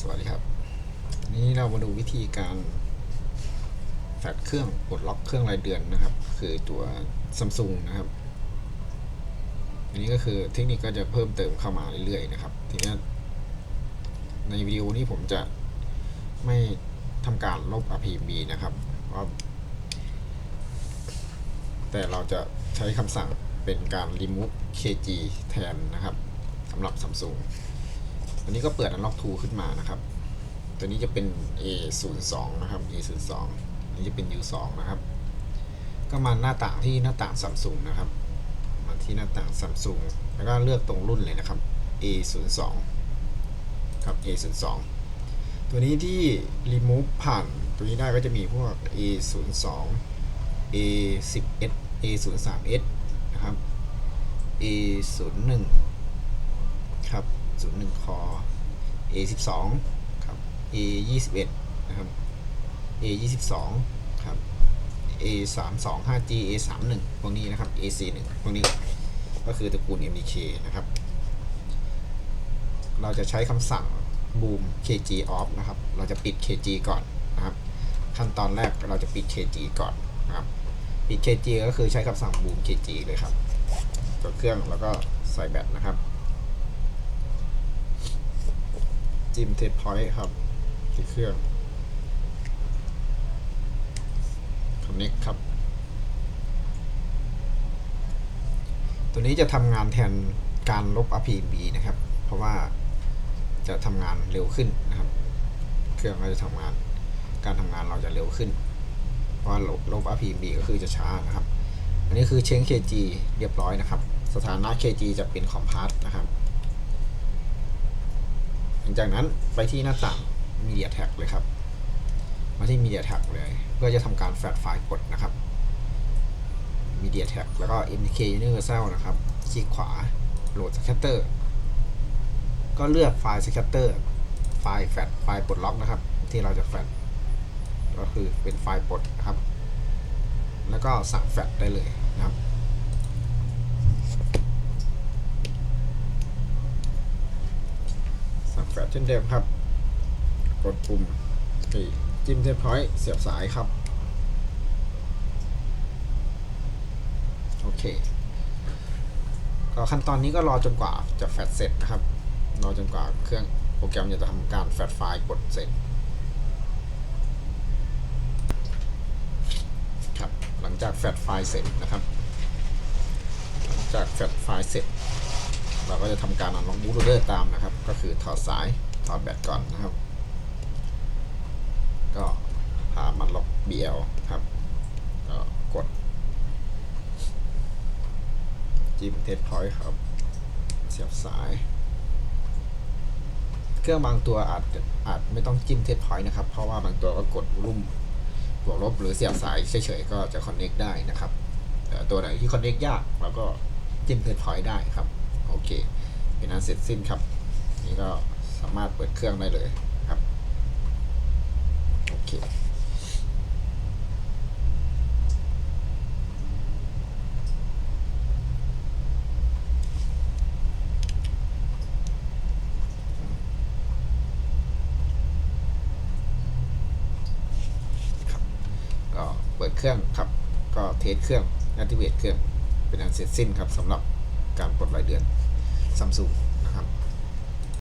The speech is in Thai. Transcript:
สวัสดีครับ นี้เรามาดูวิธีการแฟลชเครื่องปลดล็อกเครื่องรายเดือนนะครับ คือตัวซัมซุงนะครับ อันนี้ก็คือเทคนิคก็จะเพิ่มเติมเข้ามาเรื่อยๆนะครับ ทีนี้ในวิดีโอนี้ผมจะไม่ทำการลบ RPB นะครับเพราะแต่เราจะใช้คำสั่งเป็นการ remove kg แทนนะครับสำหรับ Samsung อันนี้ก็เปิด Unlock Tool ขึ้นมานะครับ ตัวนี้จะเป็น A02 นะครับ A02 นนี้จะเป็น U2 นะครับ ก็มาหน้าต่างที่หน้าต่าง Samsung นะครับ มาที่หน้าต่าง Samsung แล้วก็เลือกตรงรุ่นเลยนะครับ A02 ครับ A02 ตัวนี้ที่ remove ผ่านตัวนี้ได้ก็จะมีพวก A02 A10S A03S นะครับ A01 ครับ 01คอ A12 ครับ A21 นะครับ A22 ครับ A325G A31 พวกนี้นะครับ AC1 พวกนี้ก็คือตระกูล MDK นะครับ เราจะใช้คำสั่ง boom kg off นะครับ เราจะปิด kg ก่อนนะครับ ขั้นตอนแรกเราจะปิด kg ก่อนนะครับ ปิด kg ก็คือใช้คำสั่ง boom kg เลยครับตัวเครื่องแล้วก็ใส่แบตนะครับ จิ้มเทสพอยต์ครับที่เครื่อง connect ครับ ตัวนี้จะทำงานแทนการลบ RPB นะครับ เพราะว่าจะทำงานเร็วขึ้นนะครับ เครื่องเราจะทำงาน การทำงานเราจะเร็วขึ้น เพราะว่าลบลบ RPB ก็คือจะช้านะครับ อันนี้คือเช็ง kg เรียบร้อยนะครับ สถานะ kg จะเป็นคอมพาสนะครับ จากนั้นไปที่หน้าต่าง Media Tag เลยครับ มาที่ Media Tag เลย เพื่อจะทำการแฟลชไฟล์กดนะครับ Media Tag แล้วก็ MDK Universal นะครับ คลิกขวา Load Scatter ก็เลือกไฟล์ Scatter ไฟล์แฟลชไฟล์ปลดล็อกนะครับ ที่เราจะแฟลชก็คือเป็นไฟล์ปลดนะครับ แล้วก็สั่งแฟลชได้เลยนะครับ สั่งแฟล ชเช่นเดิมครับ กดปุ่มที่จิ้มเทปพอยต์เสียบสายครับ โอเค ก็ขั้นตอนนี้ก็รอจนกว่าจะแฟลชเสร็จนะครับ รอจนกว่าเครื่องโปรแกรมจะทำการแฟลชไฟล์กดเสร็จครับ หลังจากแฟลชไฟล์เสร็จนะครับ หลังจากแฟลชไฟล์เสร็จ เราก็จะทำการ unlock bootloader ตามนะครับ ก็คือถอดสายถอดแบตก่อนนะครับ ก็หามันล็อก BL ครับก็กดจิ้มเทสพอยต์ครับ เสียบสาย เครื่องบางตัวอาจอาจไม่ต้องจิ้มเทสพอยต์นะครับ เพราะว่าบางตัวก็กดรุ่มบวกลบหรือเสียบสายเฉยๆก็จะคอนเน็กได้นะครับแต่ตัวไหนที่คอนเน็กยากเราก็จิ้มเทสพอยต์ได้ครับ โอเค เป็นอันเสร็จสิ้นครับ นี่ก็สามารถเปิดเครื่องได้เลยครับ โอเคก็เปิดเครื่องครับ ก็เทสเครื่อง a c t i v a t e เครื่อง เป็นอันเสร็จสิ้นครับสำหรับการปลดรายเดือน 三十五